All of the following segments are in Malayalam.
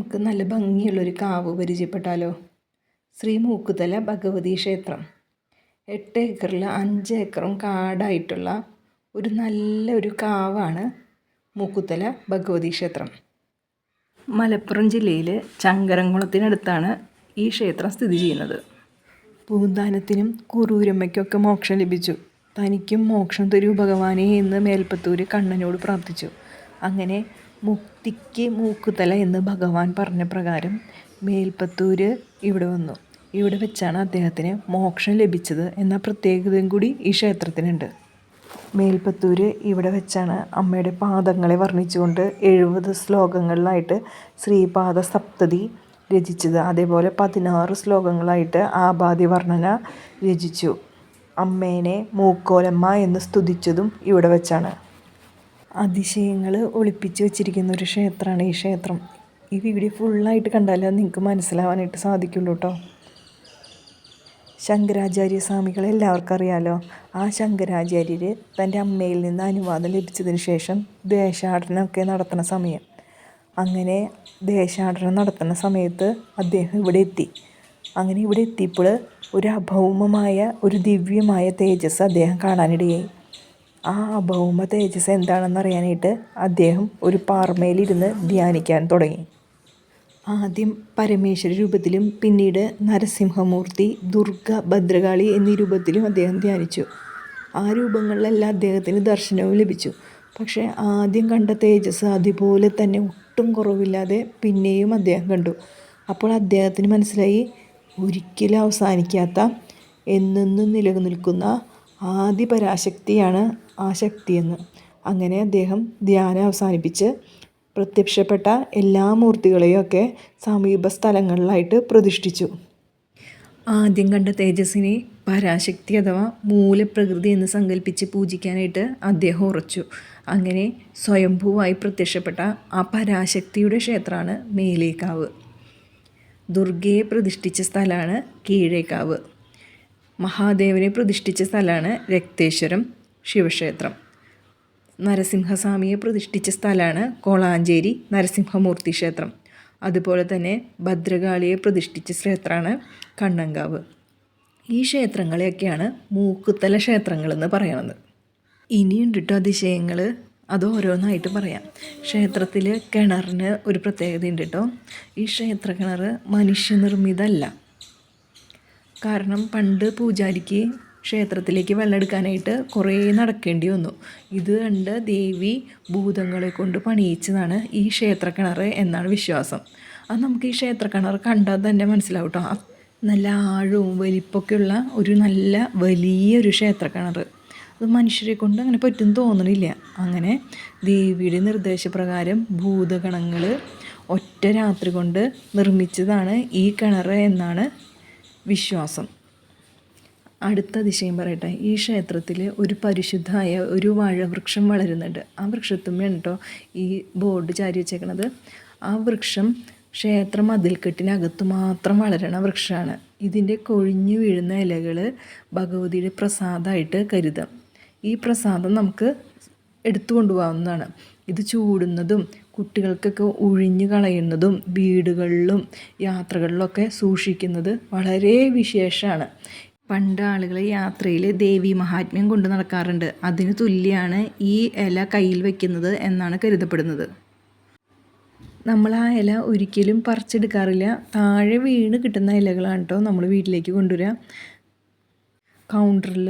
നമുക്ക് നല്ല ഭംഗിയുള്ളൊരു കാവ് പരിചയപ്പെട്ടാലോ? ശ്രീ മൂക്കുതല ഭഗവതി ക്ഷേത്രം. എട്ട് ഏക്കറിൽ അഞ്ച് ഏക്കറും കാടായിട്ടുള്ള ഒരു നല്ലൊരു കാവാണ് മൂക്കുത്തല ഭഗവതി ക്ഷേത്രം. മലപ്പുറം ജില്ലയിൽ ചങ്കരംകുളത്തിനടുത്താണ് ഈ ക്ഷേത്രം സ്ഥിതി ചെയ്യുന്നത്. പൂന്താനത്തിനും കുറൂരമ്മയ്ക്കൊക്കെ മോക്ഷം ലഭിച്ചു. തനിക്കും മോക്ഷം തരൂ ഭഗവാനെ എന്ന് മേൽപ്പത്തൂർ കണ്ണനോട് പ്രാർത്ഥിച്ചു. അങ്ങനെ മുക്തിക്ക് മൂക്കുതല എന്ന് ഭഗവാൻ പറഞ്ഞ പ്രകാരം മേൽപ്പത്തൂർ ഇവിടെ വന്നു. ഇവിടെ വെച്ചാണ് അദ്ദേഹത്തിന് മോക്ഷം ലഭിച്ചത് എന്ന പ്രത്യേകതയും കൂടി ഈ ക്ഷേത്രത്തിനുണ്ട്. മേൽപ്പത്തൂർ ഇവിടെ വെച്ചാണ് അമ്മയുടെ പാദങ്ങളെ വർണിച്ചുകൊണ്ട് എഴുപത് ശ്ലോകങ്ങളിലായിട്ട് ശ്രീപാദ സപ്തതി രചിച്ചത്. അതേപോലെ പതിനാറ് ശ്ലോകങ്ങളായിട്ട് ആപാതി വർണന രചിച്ചു. അമ്മേനെ മൂക്കോലമ്മ എന്ന് സ്തുതിച്ചതും ഇവിടെ വെച്ചാണ്. അതിശയങ്ങൾ ഒളിപ്പിച്ച് വെച്ചിരിക്കുന്ന ഒരു ക്ഷേത്രമാണ് ഈ ക്ഷേത്രം. ഈ വീഡിയോ ഫുള്ളായിട്ട് കണ്ടാലേ നിങ്ങൾക്ക് മനസ്സിലാവാനായിട്ട് സാധിക്കുള്ളൂ കേട്ടോ ശങ്കരാചാര്യ സ്വാമികളെ എല്ലാവർക്കും അറിയാലോ. ആ ശങ്കരാചാര്യർ തന്റെ അമ്മയിൽ നിന്ന് അനുവാദം ലഭിച്ചതിന് ശേഷം ദേശാടനമൊക്കെ നടത്തുന്ന സമയം. അങ്ങനെ ദേശാടനം നടത്തുന്ന സമയത്ത് അദ്ദേഹം ഇവിടെ എത്തി. അങ്ങനെ ഇവിടെ എത്തിയപ്പോൾ ഒരു അഭൗമമായ ഒരു ദിവ്യമായ തേജസ് അദ്ദേഹം കാണാനിടയായി. ആ ഭൗമ തേജസ് എന്താണെന്ന് അറിയാനായിട്ട് അദ്ദേഹം ഒരു പാറമേലിരുന്ന് ധ്യാനിക്കാൻ തുടങ്ങി. ആദ്യം പരമേശ്വര രൂപത്തിലും പിന്നീട് നരസിംഹമൂർത്തി ദുർഗ ഭദ്രകാളി എന്നീ രൂപത്തിലും അദ്ദേഹം ധ്യാനിച്ചു. ആ രൂപങ്ങളിലെല്ലാം അദ്ദേഹത്തിന് ദർശനവും ലഭിച്ചു. പക്ഷേ ആദ്യം കണ്ട തേജസ് അതുപോലെ തന്നെ ഒട്ടും കുറവില്ലാതെ പിന്നെയും അദ്ദേഹം കണ്ടു. അപ്പോൾ അദ്ദേഹത്തിന് മനസ്സിലായി ഒരിക്കലും അവസാനിക്കാത്ത എന്നെന്നും നിലനിൽക്കുന്ന ആദി പരാശക്തിയാണ് ആ ശക്തിയെന്ന് അങ്ങനെ അദ്ദേഹം ധ്യാനം അവസാനിപ്പിച്ച് പ്രത്യക്ഷപ്പെട്ട എല്ലാ മൂർത്തികളെയൊക്കെ സമീപ സ്ഥലങ്ങളിലായിട്ട് പ്രതിഷ്ഠിച്ചു. ആദ്യം കണ്ട തേജസ്സിനെ പരാശക്തി അഥവാ മൂലപ്രകൃതി എന്ന് സങ്കല്പിച്ച് പൂജിക്കാനായിട്ട് അദ്ദേഹം ഉറച്ചു. അങ്ങനെ സ്വയംഭൂവായി പ്രത്യക്ഷപ്പെട്ട ആ പരാശക്തിയുടെ ക്ഷേത്രമാണ് മേലേക്കാവ്. ദുർഗയെ പ്രതിഷ്ഠിച്ച സ്ഥലമാണ് കീഴേക്കാവ്. മഹാദേവനെ പ്രതിഷ്ഠിച്ച സ്ഥലമാണ് രക്തേശ്വരം. ശിവക്ഷേത്രം. നരസിംഹസ്വാമിയെ പ്രതിഷ്ഠിച്ച സ്ഥലമാണ് കോളാഞ്ചേരി നരസിംഹമൂർത്തി ക്ഷേത്രം. അതുപോലെ തന്നെ ഭദ്രകാളിയെ പ്രതിഷ്ഠിച്ച ക്ഷേത്രമാണ് കണ്ണങ്കാവ്. ഈ ക്ഷേത്രങ്ങളെയൊക്കെയാണ് മൂക്കുത്തല ക്ഷേത്രങ്ങളെന്ന് പറയുന്നത് ഇനിയുണ്ട് കേട്ടോ അതിശയങ്ങൾ അത് ഓരോന്നായിട്ട് പറയാം. ക്ഷേത്രത്തിൽ കിണറിന് ഒരു പ്രത്യേകതയുണ്ട് കേട്ടോ ഈ ക്ഷേത്ര കിണർ മനുഷ്യനിർമ്മിതമല്ല കാരണം പണ്ട് പൂജാരിക്ക് ക്ഷേത്രത്തിലേക്ക് വെള്ളം എടുക്കാനായിട്ട് കുറേ നടക്കേണ്ടി വന്നു. ഇത് കണ്ട് ദേവി ഭൂതങ്ങളെ കൊണ്ട് പണിയിച്ചതാണ് ഈ ക്ഷേത്ര കിണർ എന്നാണ് വിശ്വാസം. അത് നമുക്ക് ഈ ക്ഷേത്ര കിണർ കണ്ടാൽ തന്നെ മനസ്സിലാവും കേട്ടോ നല്ല ആഴവും വലിപ്പമൊക്കെയുള്ള ഒരു നല്ല വലിയൊരു ക്ഷേത്ര കിണർ അത് മനുഷ്യരെ കൊണ്ട് അങ്ങനെ പറ്റും തോന്നണില്ല. അങ്ങനെ ദേവിയുടെ നിർദ്ദേശപ്രകാരം ഭൂതഗണങ്ങൾ ഒറ്റ രാത്രി കൊണ്ട് നിർമ്മിച്ചതാണ് ഈ കിണർ എന്നാണ് വിശ്വാസം. അടുത്ത ദിശയും പറയട്ടെ. ഈ ക്ഷേത്രത്തിൽ ഒരു പരിശുദ്ധമായ ഒരു വാഴവൃക്ഷം വളരുന്നുണ്ട്. ആ വൃക്ഷത്തുമ്മയാണ് കേട്ടോ ഈ ബോർഡ് ചാരി വെച്ചേക്കണത്. ആ വൃക്ഷം ക്ഷേത്ര മതിൽക്കെട്ടിനകത്ത് മാത്രം വളരണ വൃക്ഷമാണ് ഇതിന്റെ കൊഴിഞ്ഞു വീഴുന്ന ഇലകൾ ഭഗവതിയുടെ പ്രസാദമായിട്ട് കരുതാം. ഈ പ്രസാദം നമുക്ക് എടുത്തു കൊണ്ടുപോകാവുന്നതാണ്. ഇത് ചൂടുന്നതും കുട്ടികൾക്കൊക്കെ ഒഴിഞ്ഞു കളയുന്നതും വീടുകളിലും യാത്രകളിലൊക്കെ സൂക്ഷിക്കുന്നത് വളരെ വിശേഷമാണ് പണ്ട് ആളുകൾ യാത്രയിൽ ദേവി മഹാത്മ്യം കൊണ്ട് നടക്കാറുണ്ട്. അതിന് തുല്യമാണ് ഈ ഇല കയ്യിൽ വയ്ക്കുന്നത് എന്നാണ് കരുതപ്പെടുന്നത്. നമ്മൾ ആ ഇല ഒരിക്കലും പറിച്ചെടുക്കാറില്ല. താഴെ വീണ് കിട്ടുന്ന ഇലകളാണ് കേട്ടോ നമ്മൾ വീട്ടിലേക്ക് കൊണ്ടുവരിക. കൗണ്ടറിൽ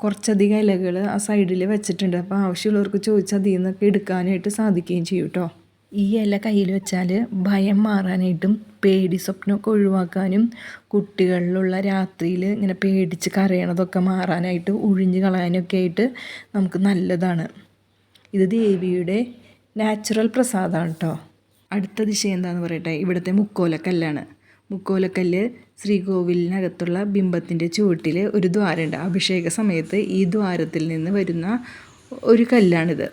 കുറച്ചധികം ഇലകൾ ആ സൈഡിൽ വെച്ചിട്ടുണ്ട്. അപ്പോൾ ആവശ്യമുള്ളവർക്ക് ചോദിച്ചാൽ അതിൽ നിന്നൊക്കെ എടുക്കാനായിട്ട് സാധിക്കുകയും ചെയ്യും കേട്ടോ ഈ ഇല കയ്യിൽ വെച്ചാൽ ഭയം മാറാനായിട്ടും പേടി സ്വപ്നമൊക്കെ ഒഴിവാക്കാനും കുട്ടികളിലുള്ള രാത്രിയിൽ ഇങ്ങനെ പേടിച്ച് കരയണതൊക്കെ മാറാനായിട്ട് ഒഴിഞ്ഞ് കളയാനൊക്കെ ആയിട്ട് നമുക്ക് നല്ലതാണ്. ഇത് ദേവിയുടെ നാച്ചുറൽ പ്രസാദമാണ് കേട്ടോ അടുത്ത ദിശ എന്താണെന്ന് പറയട്ടെ? ഇവിടുത്തെ മുക്കോലക്കല്ലാണ്. മുക്കോലക്കല്ല് ശ്രീകോവിലിനകത്തുള്ള ബിംബത്തിന്റെ ചുവട്ടിൽ ഒരു ദ്വാരമുണ്ട് അഭിഷേക സമയത്ത് ഈ ദ്വാരത്തിൽ നിന്ന് വരുന്ന ഒരു കല്ലാണിത്.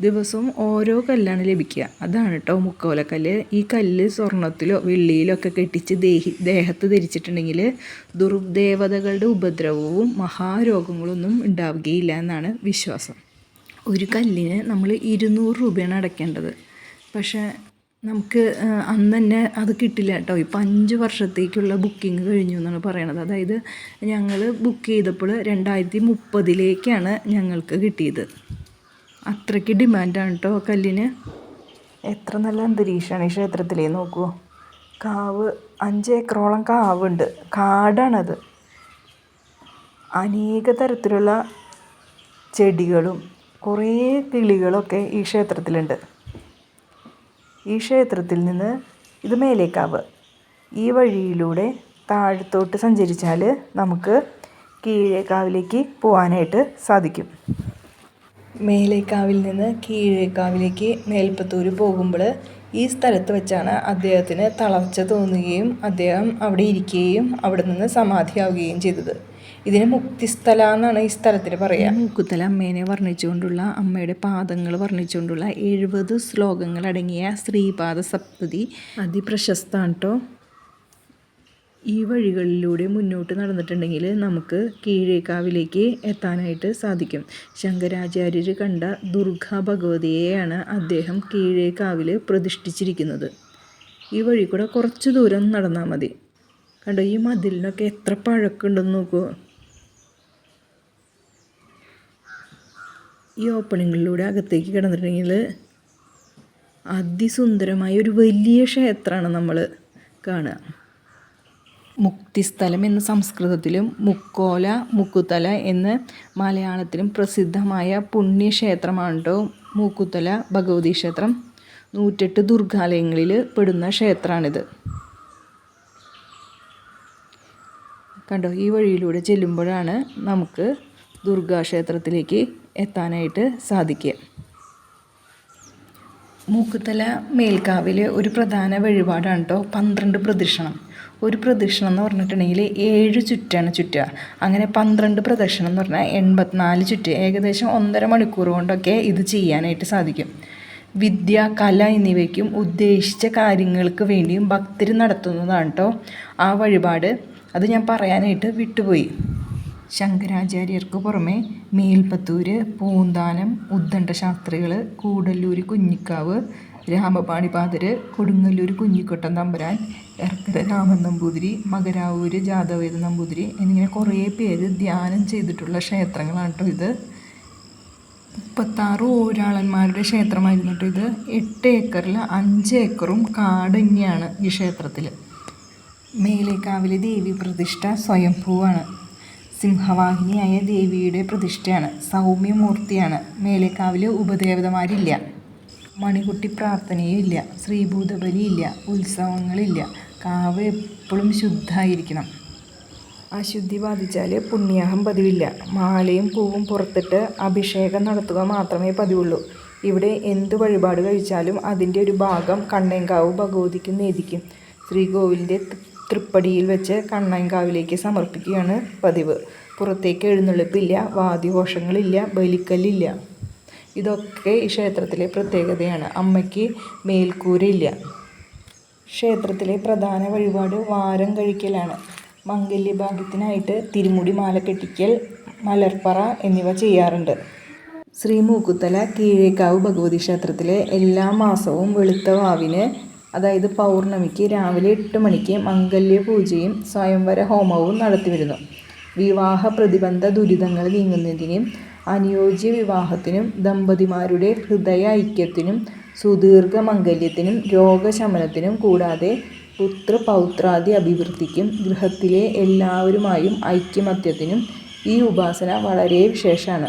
ദിവസവും ഓരോ കല്ലാണ് ലഭിക്കുക. അതാണ് കേട്ടോ മുക്കോലക്കല്ല് ഈ കല്ല് സ്വർണത്തിലോ വെള്ളിയിലോ ഒക്കെ കെട്ടിച്ച് ദേഹി ദേഹത്ത് ധരിച്ചിട്ടുണ്ടെങ്കിൽ ദുർദേവതകളുടെ ഉപദ്രവവും മഹാരോഗങ്ങളൊന്നും ഉണ്ടാവുകയില്ല എന്നാണ് വിശ്വാസം. ഒരു കല്ലിന് നമ്മൾ ഇരുന്നൂറ് രൂപയാണ് അടയ്ക്കേണ്ടത്. പക്ഷേ നമുക്ക് അന്ന് തന്നെ അത് കിട്ടില്ല കേട്ടോ ഇപ്പം അഞ്ച് വർഷത്തേക്കുള്ള ബുക്കിംഗ് കഴിഞ്ഞു എന്നാണ് പറയണത്. അതായത് ഞങ്ങൾ ബുക്ക് ചെയ്തപ്പോൾ രണ്ടായിരത്തി മുപ്പതിലേക്കാണ് ഞങ്ങൾക്ക് കിട്ടിയത്. അത്രയ്ക്ക് ഡിമാൻഡാണ് കേട്ടോ കല്ലിന്. എത്ര നല്ല അന്തരീക്ഷമാണ് ഈ ക്ഷേത്രത്തിലേ. നോക്കൂ. കാവ് അഞ്ച് ഏക്കറോളം കാവുണ്ട്. കാടാണത്. അനേക തരത്തിലുള്ള ചെടികളും കുറേ കിളികളൊക്കെ ഈ ക്ഷേത്രത്തിലുണ്ട്. ഈ ക്ഷേത്രത്തിൽ നിന്ന് ഇത് മേലേക്കാവ്. ഈ വഴിയിലൂടെ താഴത്തോട്ട് സഞ്ചരിച്ചാൽ നമുക്ക് കീഴേക്കാവിലേക്ക് പോകാനായിട്ട് സാധിക്കും. മേലേക്കാവിൽ നിന്ന് കീഴേക്കാവിലേക്ക് മേൽപ്പത്തൂർ പോകുമ്പോൾ ഈ സ്ഥലത്ത് വെച്ചാണ് അദ്ദേഹത്തിന് തളർച്ച തോന്നുകയും അദ്ദേഹം അവിടെ ഇരിക്കുകയും അവിടെ നിന്ന് സമാധിയാവുകയും ചെയ്തത്. ഇതിന് മുക്തിസ്ഥല എന്നാണ് ഈ സ്ഥലത്തിന് പറയുക മൂക്കുത്തല അമ്മേനെ വർണിച്ചുകൊണ്ടുള്ള അമ്മയുടെ പാദങ്ങൾ വർണിച്ചുകൊണ്ടുള്ള എഴുപത് ശ്ലോകങ്ങൾ അടങ്ങിയ ശ്രീപാദ സപ്തതി അതിപ്രശസ്താണ് കേട്ടോ ഈ വഴികളിലൂടെ മുന്നോട്ട് നടന്നിട്ടുണ്ടെങ്കിൽ നമുക്ക് കീഴേക്കാവിലേക്ക് എത്താനായിട്ട് സാധിക്കും. ശങ്കരാചാര്യർ കണ്ട ദുർഗാ ഭഗവതിയെയാണ് അദ്ദേഹം കീഴേക്കാവിൽ പ്രതിഷ്ഠിച്ചിരിക്കുന്നത്. ഈ വഴി കൂടെ കുറച്ച് ദൂരം നടന്നാൽ മതി. കണ്ടോ ഈ മതിലിനൊക്കെ എത്ര പഴക്കമുണ്ടെന്ന് നോക്കൂ. ഈ ഓപ്പണിങ്ങിലൂടെ അകത്തേക്ക് കിടന്നിട്ടുണ്ടെങ്കിൽ അതിസുന്ദരമായ ഒരു വലിയ ക്ഷേത്രമാണ് നമ്മൾ കാണുക. മുക്തിസ്ഥലം എന്ന് സംസ്കൃതത്തിലും മുക്കോല മുക്കുത്തല എന്ന് മലയാളത്തിലും പ്രസിദ്ധമായ പുണ്യക്ഷേത്രമാണ് കേട്ടോ മൂക്കുത്തല ഭഗവതി ക്ഷേത്രം. നൂറ്റെട്ട് ദുർഗാലയങ്ങളിൽ പെടുന്ന ക്ഷേത്രമാണിത്. കണ്ടോ ഈ വഴിയിലൂടെ ചെല്ലുമ്പോഴാണ് നമുക്ക് ദുർഗാക്ഷേത്രത്തിലേക്ക് എത്താനായിട്ട് സാധിക്കുക. മൂക്കുത്തല മേൽക്കാവിലെ ഒരു പ്രധാന വഴിപാടാണ് കേട്ടോ പന്ത്രണ്ട് പ്രദക്ഷിണം ഒരു പ്രദക്ഷിണം എന്ന് പറഞ്ഞിട്ടുണ്ടെങ്കിൽ ഏഴ് ചുറ്റാണ് ചുറ്റുക. അങ്ങനെ പന്ത്രണ്ട് പ്രദക്ഷിണം എന്ന് പറഞ്ഞാൽ എൺപത്തിനാല് ചുറ്റ്. ഏകദേശം ഒന്നര മണിക്കൂർ കൊണ്ടൊക്കെ ഇത് ചെയ്യാനായിട്ട് സാധിക്കും. വിദ്യ കല എന്നിവയ്ക്കും ഉദ്ദേശിച്ച കാര്യങ്ങൾക്ക് വേണ്ടിയും ഭക്തർ നടത്തുന്നതാണ് കേട്ടോ ആ വഴിപാട്. അത് ഞാൻ പറയാനായിട്ട് വിട്ടുപോയി. ശങ്കരാചാര്യർക്ക് പുറമെ മേൽപ്പത്തൂര് പൂന്താനം ഉദ്ദണ്ഡ ശാസ്ത്രികൾ കൂടല്ലൂർ കുഞ്ഞിക്കാവ് രാമപാണിപാതര് കൊടുങ്ങല്ലൂർ കുഞ്ഞിക്കൊട്ടൻ തമ്പുരാൻ എർക്കര രാമൻ നമ്പൂതിരി മകരാവൂര് ജാതവേദ നമ്പൂതിരി എന്നിങ്ങനെ കുറേ പേര് ധ്യാനം ചെയ്തിട്ടുള്ള ക്ഷേത്രങ്ങളാണ് കേട്ടോ ഇത്. മുപ്പത്താറ് ഓരാളന്മാരുടെ ക്ഷേത്രമായിരുന്നു കേട്ടോ ഇത്. എട്ട് ഏക്കറിൽ അഞ്ച് ഏക്കറും കാട് തന്നെയാണ് ഈ ക്ഷേത്രത്തിൽ മേലേക്കാവിലെ ദേവി പ്രതിഷ്ഠ സ്വയംഭൂവാണ്. സിംഹവാഹിനിയായ ദേവിയുടെ പ്രതിഷ്ഠയാണ്. സൗമ്യമൂർത്തിയാണ്. മേലേക്കാവിൽ ഉപദേവതമാരില്ല. മണികുട്ടി പ്രാർത്ഥനയും ഇല്ല. ശ്രീഭൂതബലിയില്ല ഉത്സവങ്ങളില്ല. കാവ് എപ്പോഴും ശുദ്ധമായിരിക്കണം. അശുദ്ധി ബാധിച്ചാൽ പുണ്യാഹം പതിവില്ല. മാലയും പൂവും പുറത്തിട്ട് അഭിഷേകം നടത്തുക മാത്രമേ പതിവുള്ളൂ. ഇവിടെ എന്ത് വഴിപാട് കഴിച്ചാലും അതിന്റെ ഒരു ഭാഗം കണ്ണേങ്കാവ് ഭഗവതിക്ക് നേദിക്കും. ശ്രീകോവിലിന്റെ തൃപ്പടിയിൽ വെച്ച് കണ്ണേങ്കാവിലേക്ക് സമർപ്പിക്കുകയാണ് പതിവ്. പുറത്തേക്ക് എഴുന്നള്ളിപ്പില്ല വാദ്യഘോഷങ്ങളില്ല ബലിക്കല്ലില്ല. ഇതൊക്കെ ഈ ക്ഷേത്രത്തിലെ പ്രത്യേകതയാണ്. അമ്മയ്ക്ക് മേൽക്കൂരയില്ല. ക്ഷേത്രത്തിലെ പ്രധാന വഴിപാട് വാരം കഴിക്കലാണ്. മംഗല്യഭാഗ്യത്തിനായിട്ട് തിരുമുടി മാല കെട്ടിക്കൽ മലർപ്പറ എന്നിവ ചെയ്യാറുണ്ട്. ശ്രീ മൂക്കുത്തല കീഴേക്കാവ് ഭഗവതി ക്ഷേത്രത്തിലെ എല്ലാ മാസവും വെളുത്ത വാവിന് അതായത് പൗർണമിക്ക് രാവിലെ എട്ട് മണിക്ക് മംഗല്യ പൂജയും സ്വയംവര ഹോമവും നടത്തിവരുന്നു. വിവാഹ പ്രതിബന്ധ ദുരിതങ്ങൾ നീങ്ങുന്നതിനും അനുയോജ്യ വിവാഹത്തിനും ദമ്പതിമാരുടെ ഹൃദയ ഐക്യത്തിനും സുദീർഘ മംഗല്യത്തിനും രോഗശമനത്തിനും കൂടാതെ പുത്രപൗത്രാദി അഭിവൃദ്ധിക്കും ഗൃഹത്തിലെ എല്ലാവരുമായും ഐക്യമത്യത്തിനും ഈ ഉപാസന വളരെ വിശേഷമാണ്.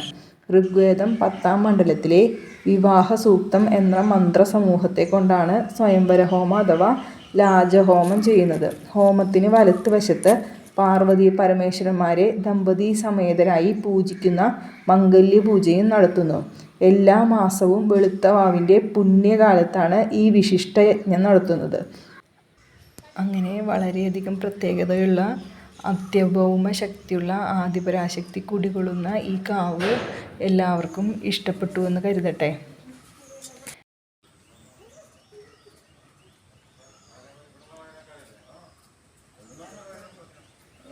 ഋഗ്വേദം പത്താം മണ്ഡലത്തിലെ വിവാഹ സൂക്തം എന്ന മന്ത്രസമൂഹത്തെ കൊണ്ടാണ് സ്വയംവര ഹോമം അഥവാ ലാജഹോമം ചെയ്യുന്നത്. ഹോമത്തിന് വലത്ത് വശത്ത് പാർവതി പരമേശ്വരന്മാരെ ദമ്പതി സമേതരായി പൂജിക്കുന്ന മംഗല്യ പൂജയും നടത്തുന്നു. എല്ലാ മാസവും വെളുത്ത വാവിന്റെ പുണ്യകാലത്താണ് ഈ വിശിഷ്ട യജ്ഞം നടത്തുന്നത്. അങ്ങനെ വളരെയധികം പ്രത്യേകതയുള്ള അത്യഭൗമ ശക്തിയുള്ള ആദിപരാശക്തി കുടികൊള്ളുന്ന ഈ കാവ് എല്ലാവർക്കും ഇഷ്ടപ്പെട്ടു എന്ന് കരുതട്ടെ.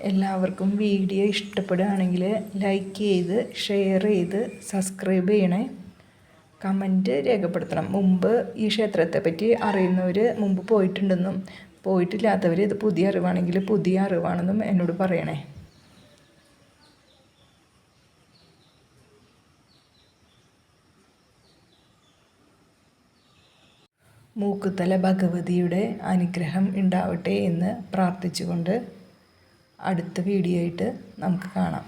എല്ലാവർക്കും വീഡിയോ ഇഷ്ടപ്പെടുകയാണെങ്കിൽ ലൈക്ക് ചെയ്ത് ഷെയർ ചെയ്ത് സബ്സ്ക്രൈബ് ചെയ്യണേ. കമന്റ് രേഖപ്പെടുത്തണം. മുമ്പ് ഈ ക്ഷേത്രത്തെപ്പറ്റി അറിയുന്നവർ മുമ്പ് പോയിട്ടുണ്ടെന്നും പോയിട്ടില്ലാത്തവർ ഇത് പുതിയ അറിവാണെങ്കിൽ പുതിയ അറിവാണെന്നും എന്നോട് പറയണേ. മൂക്കുത്തല ഭഗവതിയുടെ അനുഗ്രഹം ഉണ്ടാവട്ടെ എന്ന് പ്രാർത്ഥിച്ചുകൊണ്ട് അടുത്ത വീഡിയോ ആയിട്ട് നമുക്ക് കാണാം.